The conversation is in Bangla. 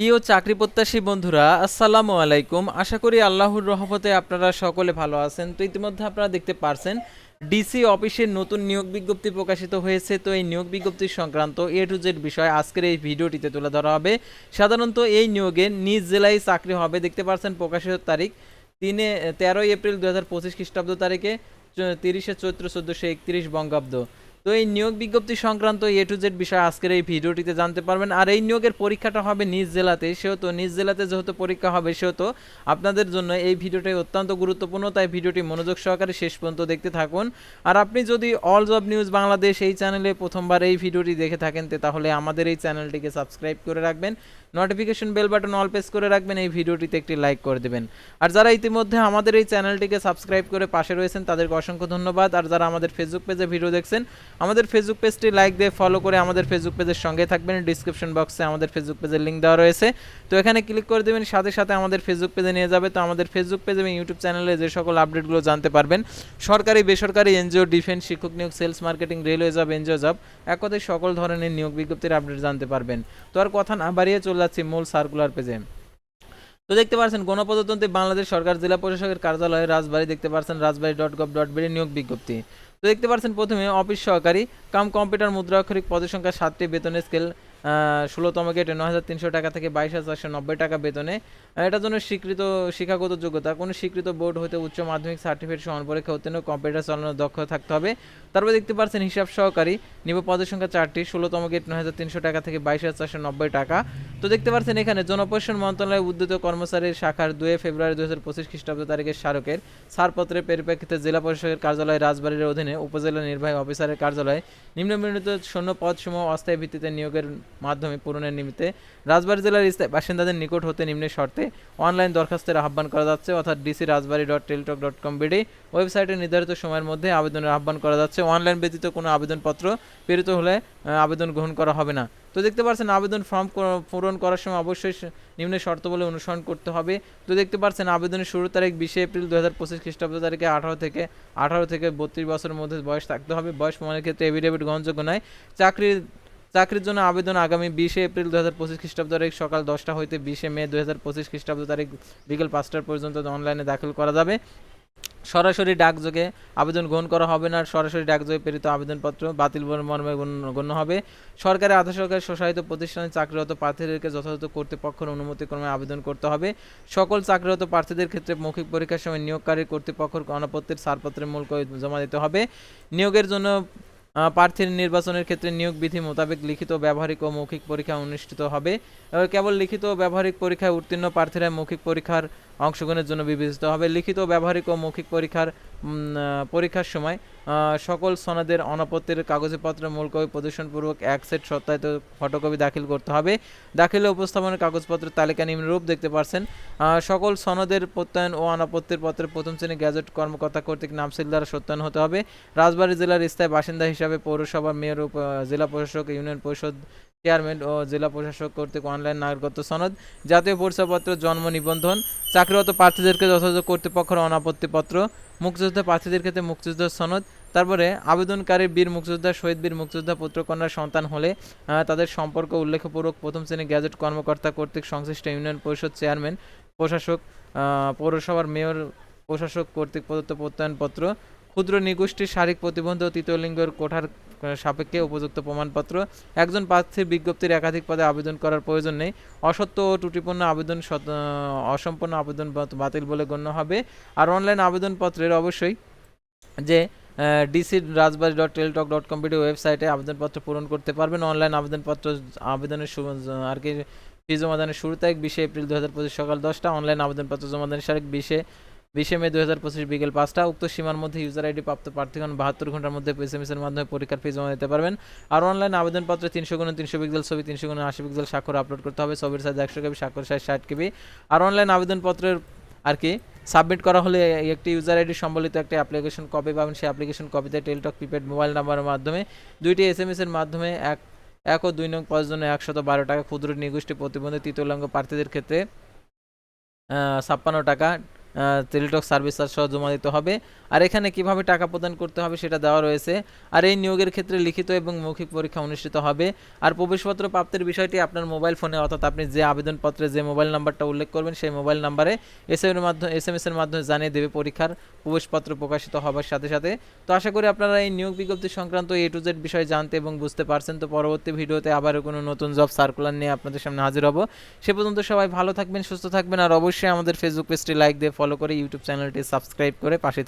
প্রিয় চাকরি প্রত্যাশী বন্ধুরা, আসসালামু আলাইকুম। আশা করি আল্লাহর রহমতে আপনারা সকলে ভালো আছেন। তো ইতিমধ্যে আপনারা দেখতে পারছেন ডিসি অফিসের নতুন নিয়োগ বিজ্ঞপ্তি প্রকাশিত হয়েছে। তো এই নিয়োগ বিজ্ঞপ্তি সংক্রান্ত এ টু জেড বিষয় আজকের এই ভিডিওটিতে তুলে ধরা হবে। সাধারণত এই নিয়োগে নিজ জেলায় চাকরি হবে। দেখতে পারছেন, প্রকাশিত তারিখ তিনে, তেরোই এপ্রিল দু হাজার পঁচিশ খ্রিস্টাব্দ তারিখে, তিরিশে চৈত্র চোদ্দোশো একত্রিশ বঙ্গাব্দ। তো এই নিয়োগ বিজ্ঞপ্তি সংক্রান্ত এ টু জেড বিষয় আজকের এই ভিডিওটিতে জানতে পারবেন। আর এই নিয়োগের পরীক্ষাটা হবে নিজ জেলাতে সেহেতু নিজ জেলাতে যেহেতু পরীক্ষা হবে, সেহেতু আপনাদের জন্য এই ভিডিওটি অত্যন্ত গুরুত্বপূর্ণ। তাই ভিডিওটি মনোযোগ সহকারে শেষ পর্যন্ত দেখতে থাকুন। আর আপনি যদি অল জব নিউজ বাংলাদেশ এই চ্যানেলে প্রথমবার এই ভিডিওটি দেখে থাকেন তাহলে আমাদের এই চ্যানেলটিকে সাবস্ক্রাইব করে রাখবেন। Notification bell button all press করে রাখবেন, এই ভিডিওটিতে একটি লাইক করে দেবেন। আর যারা ইতিমধ্যে আমাদের এই চ্যানেলটিকে সাবস্ক্রাইব করে পাশে রয়েছেন, তাদেরকে অসংখ্য ধন্যবাদ। আর যারা আমাদের ফেসবুক পেজে ভিডিও দেখছেন, আমাদের ফেসবুক পেজটি লাইক দিয়ে ফলো করে আমাদের ফেসবুক পেজের সঙ্গে থাকবেন। ডিসক্রিপশন বক্সে আমাদের ফেসবুক পেজের লিঙ্ক দেওয়া রয়েছে। তো এখানে ক্লিক করে দেবেন, সাথে সাথে আমাদের ফেসবুক পেজে নিয়ে যাবে। তো আমাদের ফেসবুক পেজ এবং ইউটিউব চ্যানেলে যে সকল আপডেটগুলো জানতে পারবেন, সরকারি, বেসরকারি এনজিও ডিফেন্স শিক্ষক নিয়োগ sales marketing railway job NGO job এক সকল ধরনের নিয়োগ বিজ্ঞপ্তির আপডেট জানতে পারবেন। তো আর কথা না বাড়িয়ে চলে যাচ্ছি মূল সার্কুলার পেজে। তো দেখতে পাচ্ছেন গণপ্রজাতন্ত্রী বাংলাদেশ সরকার জেলা প্রশাসকের কার্যালয়ে রাজবাড়ি দেখতে পাচ্ছেন Rajbari dot gov dot BD নিয়োগ বিজ্ঞপ্তি। তো দেখতে পাচ্ছেন প্রথমে অফিস সহকারী, কাম কম্পিউটার মুদ্রাক্ষরিক পদের সংখ্যা সাতটি, বেতনের স্কেল ষোলোতম গেটে নয় হাজার তিনশো টাকা থেকে বাইশ হাজার চারশো নব্বই টাকা বেতনে। এটার জন্য স্বীকৃত শিক্ষাগত যোগ্যতা। কোনো স্বীকৃত বোর্ড হতে উচ্চ মাধ্যমিক সার্টিফিকেট সমান পরীক্ষা উত্তীর্ণ, কম্পিউটার চালানোর দক্ষ থাকতে হবে। তারপরে দেখতে পাচ্ছেন হিসাব সহকারী। নিব পদের সংখ্যা চারটি, ষোলোতম গেট নয় হাজার তিনশো টাকা থেকে বাইশ হাজার চারশো নব্বই টাকা। তো দেখতে পাচ্ছেন এখানে জনপ্রশাসন মন্ত্রণালয় উদ্যত কর্মচারীর শাখার দুই ফেব্রুয়ারি দু হাজার পঁচিশ খ্রিস্টাব্দ তারিখের স্মারকের ছাড়পত্রের পরিপ্রেক্ষিতে জেলা প্রশাসকের কার্যালয় রাজবাড়ির অধীনে উপজেলা নির্বাহী অফিসারের কার্যালয়ে নিম্নবর্ণিত শূন্য পদসমূহ অস্থায়ী ভিত্তিতে নিয়োগের মাধ্যমে পূরণের নিমিত্তে রাজবাড়ী জেলার স্থায়ী বাসিন্দাদের নিকট হতে নিম্নের শর্তে অনলাইন দরখাস্তের আহ্বান করা যাচ্ছে। অর্থাৎ DC Rajbari dot teletalk dot com BD ওয়েবসাইটে নির্ধারিত সময়ের মধ্যে আবেদনের আহ্বান করা যাচ্ছে। অনলাইন ব্যতীত কোনো আবেদনপত্র প্রেরিত হলে আবেদন গ্রহণ করা হবে না। তো দেখতে পাচ্ছেন, আবেদন ফর্ম পূরণ করার সময় অবশ্যই নিম্ন শর্তাবলী অনুসরণ করতে হবে। তো দেখতে পাচ্ছেন, আবেদনের শুরু তারিখ বিশে এপ্রিল দু হাজার পঁচিশ, খ্রিস্টাব্দ তারিখে আঠারো থেকে আঠারো থেকে বত্রিশ বছরের মধ্যে বয়স থাকতে হবে। বয়স প্রমাণের ক্ষেত্রে এভিডেভিট গ্রহণযোগ্য নয়। চাকরির চাকরির জন্য আবেদন আগামী বিশে এপ্রিল দু হাজার পঁচিশ খ্রিস্টাব্দ তারিখ সকাল দশটা হইতে বিশে মে দু হাজার পঁচিশ খ্রিস্টাব্দ তারিখ বিকেল পাঁচটার পর্যন্ত অনলাইনে দাখিল করা যাবে। সরাসরি ডাকযোগে আবেদন গ্রহণ করা হবে না সরাসরি ডাকযোগে প্রেরিত আবেদনপত্র বাতিল মর্মে গণ্য- হবে। সরকারি আধা সরকারি স্বশাসিত প্রতিষ্ঠানে চাকরিরত প্রার্থীদেরকে যথাযথ কর্তৃপক্ষের অনুমতিক্রমে আবেদন করতে হবে। সকল চাকরিরত প্রার্থীদের ক্ষেত্রে মৌখিক পরীক্ষার সময় নিয়োগকারী কর্তৃপক্ষের গণপত্রের ছাড়পত্রের মূল জমা দিতে হবে। নিয়োগের জন্য প্রার্থীর নির্বাচনের ক্ষেত্রে নিয়োগ বিধি মোতাবেক লিখিত, ব্যবহারিক ও মৌখিক পরীক্ষা অনুষ্ঠিত হবে। কেবল লিখিত ও ব্যবহারিক পরীক্ষায় উত্তীর্ণ প্রার্থীরা মৌখিক পরীক্ষার অংশগ্রহণের জন্য বিবেচিত হবে। লিখিত, ব্যবহারিক ও মৌখিক পরীক্ষার পরীক্ষার সময় সকল সনদের অনাপত্তির কাগজপত্র মূল কপি প্রদর্শনপূর্বক এক সেট সত্যায়িত ফটোকপি দাখিল করতে হবে। দাখিলে উপস্থাপনের কাগজপত্রের তালিকা নিম্নরূপ দেখতে পারছেন। সকল সনদের প্রত্যয়ন ও অনাপত্তির পত্রের প্রথম শ্রেণি গ্যাজেট কর্মকর্তা কর্তৃক নামসিল দ্বারা সত্যায়ন হতে হবে। রাজবাড়ী জেলার স্থায়ী বাসিন্দা হিসাবে পৌরসভা মেয়র জেলা প্রশাসক, ইউনিয়ন পরিষদ চেয়ারম্যান ও জেলা প্রশাসক কর্তৃক অনলাইন নাগরিকত্ব সনদ, জাতীয় পরিচয়পত্র, জন্ম নিবন্ধন, চাকরিরত প্রার্থীদেরকে যথাযথ কর্তৃপক্ষের অনাপত্তিপত্র, মুক্তিযোদ্ধা প্রার্থীদের ক্ষেত্রে মুক্তিযোদ্ধার সনদ, তারপরে আবেদনকারী বীর মুক্তিযোদ্ধা, শহীদ বীর মুক্তিযোদ্ধা, পুত্রকন্যার সন্তান হলে তাদের সম্পর্ক উল্লেখপূর্বক প্রথম শ্রেণি গ্যাজেট কর্মকর্তা কর্তৃক সংশ্লিষ্ট ইউনিয়ন পরিষদ চেয়ারম্যান, প্রশাসক পৌরসভার মেয়র, প্রশাসক কর্তৃক প্রদত্ত প্রত্যয়নপত্র ক্ষুদ্র নিগোষ্ঠীর শারীরিক প্রতিবন্ধ ও তৃতীয় লিঙ্গের কোঠার সাপেক্ষে উপযুক্ত প্রমাণপত্র। একজন প্রার্থীর বিজ্ঞপ্তির একাধিক পদে আবেদন করার প্রয়োজন নেই। অসত্য ও ত্রুটিপূর্ণ আবেদন অসম্পূর্ণ আবেদন বাতিল বলে গণ্য হবে। আর অনলাইন আবেদনপত্রের অবশ্যই যে DC Rajbari dot teletalk dot com ওয়েবসাইটে আবেদনপত্র পূরণ করতে পারবেন। অনলাইন আবেদনপত্র আবেদনের আর কি, ফি জমাদানের শুরু তারিখ বিশে এপ্রিল দু হাজার পঁচিশ সকাল দশটা। অনলাইন আবেদনপত্র জমাদানের তারিখ বিশে বিশে মে দু হাজার পঁচিশ বিকেল পাঁচটা। উক্ত সীমার মধ্যে ইউজার আইডি প্রাপ্ত প্রার্থীগণ বাহাত্তর ঘণ্টার মধ্যে এস এর মাধ্যমে পরীক্ষার ফি জমা দিতে পারবেন। আর অনলাইন আবেদনপত্রে তিনশো গুণ তিনশো পিক্সেল ছবি, তিনশো গুণ আশি পিক্সেল স্বাক্ষর আপলোড করতে হবে। ছবির সাইজ একশো কেবি, স্বাক্ষর সাইজ ষাট কেবি। আর অনলাইন আবেদনপত্রের আর কি সাবমিট করা হলে একটি ইউজার আইডি সম্বলিত একটি অ্যাপ্লিকেশন কপি পাবেন। সেই অ্যাপ্লিকেশন কপিতে টেলটক প্রিপেড মোবাইল নাম্বারের মাধ্যমে দুইটি এস এম এর মাধ্যমে এক এক ও দুই নং পাঁচ জন্য একশত বারো টাকা ক্ষুদ্র নিগোষ্ঠী প্রতিবন্ধী তৃতীয় প্রার্থীদের ক্ষেত্রে ছাপ্পান্ন টাকা টেলিটক সার্ভিস চার্জ সহ জমা দিতে হবে। আর এখানে কীভাবে টাকা প্রদান করতে হবে সেটা দেওয়া রয়েছে। আর এই নিয়োগের ক্ষেত্রে লিখিত এবং মৌখিক পরীক্ষা অনুষ্ঠিত হবে। আর প্রবেশপত্র প্রাপ্তির বিষয়টি আপনার মোবাইল ফোনে, অর্থাৎ আপনি যে আবেদনপত্রে যে মোবাইল নাম্বারটা উল্লেখ করবেন, সেই মোবাইল নাম্বারে এস এর মাধ্যমে এস এম এস এর মাধ্যমে জানিয়ে দেবে পরীক্ষার প্রবেশপত্র প্রকাশিত হবার সাথে সাথে। তো আশা করি আপনারা এই নিয়োগ বিজ্ঞপ্তি সংক্রান্ত এ টু জেড বিষয়ে জানতে এবং বুঝতে পারছেন। তো পরবর্তী ভিডিওতে আবারও কোনো নতুন জব সার্কুলার নিয়ে আপনাদের সামনে হাজির হব। সে পর্যন্ত সবাই ভালো থাকবেন, সুস্থ থাকবেন, আর অবশ্যই আমাদের ফেসবুক পেজটি লাইক দিয়ে করে ইউটিউব চ্যানেলটি সাবস্ক্রাইব করে পাশে